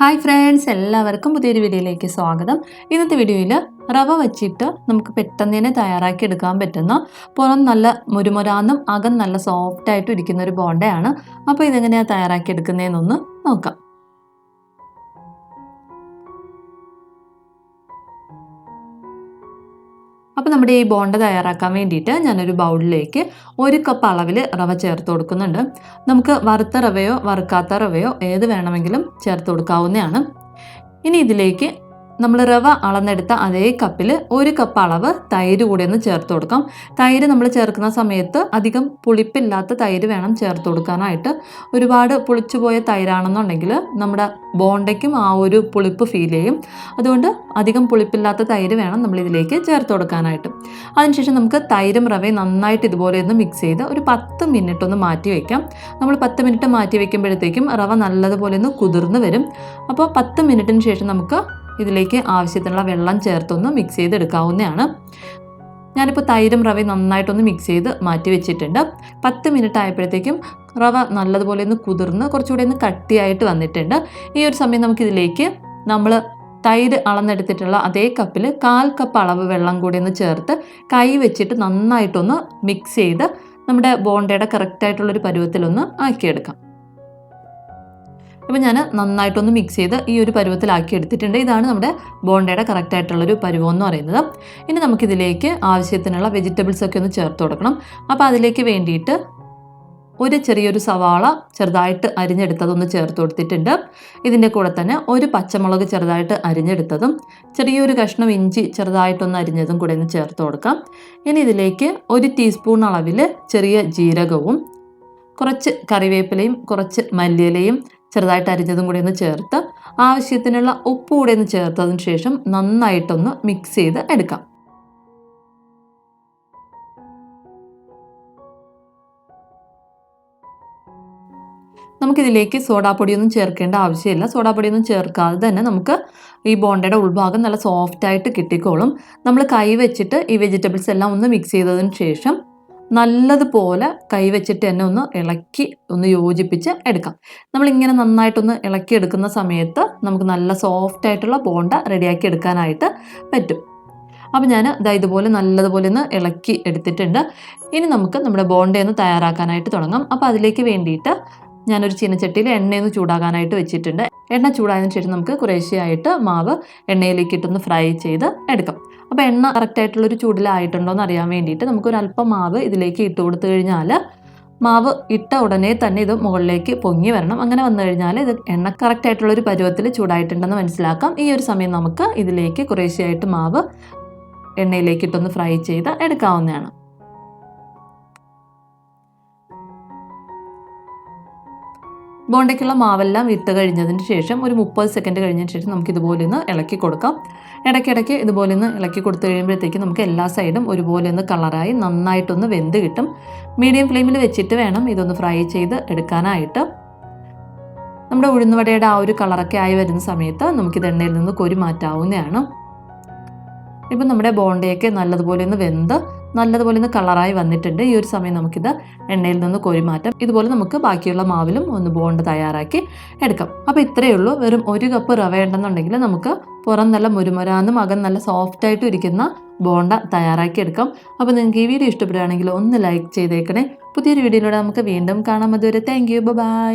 Hi friends എല്ലാവർക്കും പുതിയൊരു വീഡിയോയിലേക്ക് സ്വാഗതം. ഇന്നത്തെ വീഡിയോയിൽ റവ വച്ചിട്ട് നമുക്ക് പെട്ടെന്ന് തന്നെ തയ്യാറാക്കി എടുക്കാൻ പറ്റുന്ന പുറം നല്ല മുരുമുരാന്നും അകം നല്ല സോഫ്റ്റ് ആയിട്ട് ഇരിക്കുന്ന ഒരു ബോണ്ടയാണ്. അപ്പോൾ ഇതെങ്ങനെയാണ് തയ്യാറാക്കി എടുക്കുന്നതെന്നൊന്ന് നോക്കാം. അപ്പോൾ നമ്മുടെ ഈ ബോണ്ട തയ്യാറാക്കാൻ വേണ്ടിയിട്ട് ഞാനൊരു ബൗളിലേക്ക് ഒരു കപ്പ് അളവിൽ റവ ചേർത്ത് കൊടുക്കുന്നുണ്ട്. നമുക്ക് വറുത്ത റവയോ വറുക്കാത്ത റവയോ ഏത് വേണമെങ്കിലും ചേർത്ത് കൊടുക്കാവുന്നതാണ്. ഇനി ഇതിലേക്ക് നമ്മൾ റവ അളന്നെടുത്ത അതേ കപ്പിൽ ഒരു കപ്പ് അളവ് തൈര് കൂടെ ഒന്ന് ചേർത്ത് കൊടുക്കാം. തൈര് നമ്മൾ ചേർക്കുന്ന സമയത്ത് അധികം പുളിപ്പില്ലാത്ത തൈര് വേണം ചേർത്ത് കൊടുക്കാനായിട്ട്. ഒരുപാട് പുളിച്ചു പോയ തൈരാണെന്നുണ്ടെങ്കിൽ നമ്മുടെ ബോണ്ടയ്ക്കും ആ ഒരു പുളിപ്പ് ഫീൽ ചെയ്യും. അതുകൊണ്ട് അധികം പുളിപ്പില്ലാത്ത തൈര് വേണം നമ്മൾ ഇതിലേക്ക് ചേർത്ത് കൊടുക്കാനായിട്ട്. അതിനുശേഷം നമുക്ക് തൈരും റവയും നന്നായിട്ട് ഇതുപോലെ ഒന്ന് മിക്സ് ചെയ്ത് ഒരു പത്ത് മിനിറ്റ് ഒന്ന് മാറ്റി വയ്ക്കാം നമ്മൾ പത്ത് മിനിറ്റ് മാറ്റി വയ്ക്കുമ്പോഴത്തേക്കും റവ നല്ലതുപോലെ ഒന്ന് കുതിർന്ന് വരും. അപ്പോൾ പത്ത് മിനിറ്റിന് ശേഷം നമുക്ക് ഇതിലേക്ക് ആവശ്യത്തിനുള്ള വെള്ളം ചേർത്തൊന്ന് മിക്സ് ചെയ്തെടുക്കാവുന്നതാണ്. ഞാനിപ്പോൾ തൈരും റവയും നന്നായിട്ടൊന്ന് മിക്സ് ചെയ്ത് മാറ്റി വെച്ചിട്ടുണ്ട്. പത്ത് മിനിറ്റ് ആയപ്പോഴത്തേക്കും റവ നല്ലതുപോലെ ഒന്ന് കുതിർന്ന് കുറച്ചുകൂടി ഒന്ന് കട്ടിയായിട്ട് വന്നിട്ടുണ്ട്. ഈ ഒരു സമയം നമുക്കിതിലേക്ക് നമ്മൾ തൈര് അളന്നെടുത്തിട്ടുള്ള അതേ കപ്പിൽ കാൽ കപ്പ് അളവ് വെള്ളം കൂടി ഒന്ന് ചേർത്ത് കൈ വെച്ചിട്ട് നന്നായിട്ടൊന്ന് മിക്സ് ചെയ്ത് നമ്മുടെ ബോണ്ടയുടെ കറക്റ്റായിട്ടുള്ളൊരു പരുവത്തിലൊന്ന് ആക്കിയെടുക്കാം. അപ്പോൾ ഞാൻ നന്നായിട്ടൊന്ന് മിക്സ് ചെയ്ത് ഈ ഒരു പരുവത്തിലാക്കി എടുത്തിട്ടുണ്ട്. ഇതാണ് നമ്മുടെ ബോണ്ടയുടെ കറക്റ്റായിട്ടുള്ളൊരു പരുവം എന്ന് പറയുന്നത്. ഇനി നമുക്കിതിലേക്ക് ആവശ്യത്തിനുള്ള വെജിറ്റബിൾസ് ഒക്കെ ഒന്ന് ചേർത്ത് കൊടുക്കണം. അപ്പോൾ അതിലേക്ക് വേണ്ടിയിട്ട് ഒരു ചെറിയൊരു സവാള ചെറുതായിട്ട് അരിഞ്ഞെടുത്തതൊന്ന് ചേർത്ത് കൊടുത്തിട്ടുണ്ട്. ഇതിന്റെ കൂടെ തന്നെ ഒരു പച്ചമുളക് ചെറുതായിട്ട് അരിഞ്ഞെടുത്തതും ചെറിയൊരു കഷ്ണം ഇഞ്ചി ചെറുതായിട്ടൊന്ന് അരിഞ്ഞതും കൂടെ ഒന്ന് ചേർത്ത് കൊടുക്കാം. ഇനി ഇതിലേക്ക് ഒരു ടീസ്പൂൺ അളവിൽ ചെറിയ ജീരകവും കുറച്ച് കറിവേപ്പിലയും കുറച്ച് മല്ലിയിലയും ചെറുതായിട്ട് അരിഞ്ഞതും കൂടി ഒന്ന് ചേർത്ത് ആവശ്യത്തിനുള്ള ഉപ്പ് കൂടി ഒന്ന് ചേർത്തതിന് ശേഷം നന്നായിട്ടൊന്ന് മിക്സ് ചെയ്ത് എടുക്കാം. നമുക്കിതിലേക്ക് സോഡാപ്പൊടിയൊന്നും ചേർക്കേണ്ട ആവശ്യമില്ല. സോഡാപ്പൊടിയൊന്നും ചേർക്കാതെ തന്നെ നമുക്ക് ഈ ബോണ്ടയുടെ ഉൾഭാഗം നല്ല സോഫ്റ്റായിട്ട് കിട്ടിക്കോളും. നമ്മൾ കൈ വെച്ചിട്ട് ഈ വെജിറ്റബിൾസ് എല്ലാം ഒന്ന് മിക്സ് ചെയ്തതിന് ശേഷം നല്ലതുപോലെ കൈവച്ചിട്ട് തന്നെ ഒന്ന് ഇളക്കി ഒന്ന് യോജിപ്പിച്ച് എടുക്കാം. നമ്മളിങ്ങനെ നന്നായിട്ടൊന്ന് ഇളക്കി എടുക്കുന്ന സമയത്ത് നമുക്ക് നല്ല സോഫ്റ്റ് ആയിട്ടുള്ള ബോണ്ട റെഡിയാക്കി എടുക്കാനായിട്ട് പറ്റും. അപ്പോൾ ഞാൻ ഇതാ ഇതുപോലെ നല്ലതുപോലെ ഒന്ന് ഇളക്കി എടുത്തിട്ടുണ്ട്. ഇനി നമുക്ക് നമ്മുടെ ബോണ്ടയൊന്ന് തയ്യാറാക്കാനായിട്ട് തുടങ്ങാം. അപ്പോൾ അതിലേക്ക് വേണ്ടിയിട്ട് ഞാനൊരു ചീനച്ചട്ടിയിൽ എണ്ണയൊന്ന് ചൂടാകാനായിട്ട് വെച്ചിട്ടുണ്ട്. എണ്ണ ചൂടായതിനു ശേഷം നമുക്ക് കുറേശ്ശെയായിട്ട് മാവ് എണ്ണയിലേക്ക് ഇട്ടൊന്ന് ഫ്രൈ ചെയ്ത് എടുക്കാം. അപ്പോൾ എണ്ണ കറക്റ്റായിട്ടുള്ളൊരു ചൂടിലായിട്ടുണ്ടോ എന്ന് അറിയാൻ വേണ്ടിയിട്ട് നമുക്കൊരു അല്പം മാവ് ഇതിലേക്ക് ഇട്ട് കൊടുത്തു കഴിഞ്ഞാൽ മാവ് ഇട്ട ഉടനെ തന്നെ ഇത് മുകളിലേക്ക് പൊങ്ങി വരണം. അങ്ങനെ വന്നു കഴിഞ്ഞാൽ ഇത് എണ്ണ കറക്റ്റായിട്ടുള്ളൊരു പരുവത്തിൽ ചൂടായിട്ടുണ്ടെന്ന് മനസ്സിലാക്കാം. ഈ ഒരു സമയം നമുക്ക് ഇതിലേക്ക് കുറേശ്ശെയായിട്ട് മാവ് എണ്ണയിലേക്ക് ഇട്ടൊന്ന് ഫ്രൈ ചെയ്ത് എടുക്കാവുന്നതാണ്. ബോണ്ടയ്ക്കുള്ള മാവെല്ലാം ഇട്ട് കഴിഞ്ഞതിന് ശേഷം ഒരു മുപ്പത് സെക്കൻഡ് കഴിഞ്ഞതിന് ശേഷം നമുക്ക് ഇതുപോലെ ഒന്ന് ഇളക്കി കൊടുക്കാം. ഇടയ്ക്കിടയ്ക്ക് ഇതുപോലെ ഒന്ന് ഇളക്കി കൊടുത്തു കഴിയുമ്പോഴത്തേക്ക് നമുക്ക് എല്ലാ സൈഡും ഒരുപോലെ ഒന്ന് കളറായി നന്നായിട്ടൊന്ന് വെന്ത് കിട്ടും. മീഡിയം ഫ്ലെയിമിൽ വെച്ചിട്ട് വേണം ഇതൊന്ന് ഫ്രൈ ചെയ്ത് എടുക്കാനായിട്ട്. നമ്മുടെ ഉഴുന്നുവടയുടെ ആ ഒരു കളറൊക്കെ ആയി വരുന്ന സമയത്ത് നമുക്കിത് എണ്ണയിൽ നിന്ന് കൊരി മാറ്റാവുന്നതാണ്. ഇപ്പം നമ്മുടെ ബോണ്ടയൊക്കെ നല്ലതുപോലെ ഒന്ന് വെന്ത് നല്ലതുപോലെ ഒന്ന് കളറായി വന്നിട്ടുണ്ട്. ഈ ഒരു സമയം നമുക്കിത് എണ്ണയിൽ നിന്ന് കോരി മാറ്റാം. ഇതുപോലെ നമുക്ക് ബാക്കിയുള്ള മാവിലും ഒന്ന് ബോണ്ട് തയ്യാറാക്കി എടുക്കാം. അപ്പോൾ ഇത്രയേ ഉള്ളൂ. വെറും ഒരു കപ്പ് റവ ഉണ്ടെന്നുണ്ടെങ്കിൽ നമുക്ക് പുറം നല്ല മുരുമുരാന്നും അകം നല്ല സോഫ്റ്റ് ആയിട്ട് ഇരിക്കുന്ന ബോണ്ട തയ്യാറാക്കി എടുക്കാം. അപ്പോൾ നിങ്ങൾക്ക് ഈ വീഡിയോ ഇഷ്ടപ്പെടുകയാണെങ്കിൽ ഒന്ന് ലൈക്ക് ചെയ്തേക്കണേ. പുതിയൊരു വീഡിയോയിലൂടെ നമുക്ക് വീണ്ടും കാണാം. അതുവരെ താങ്ക് യു ബൈ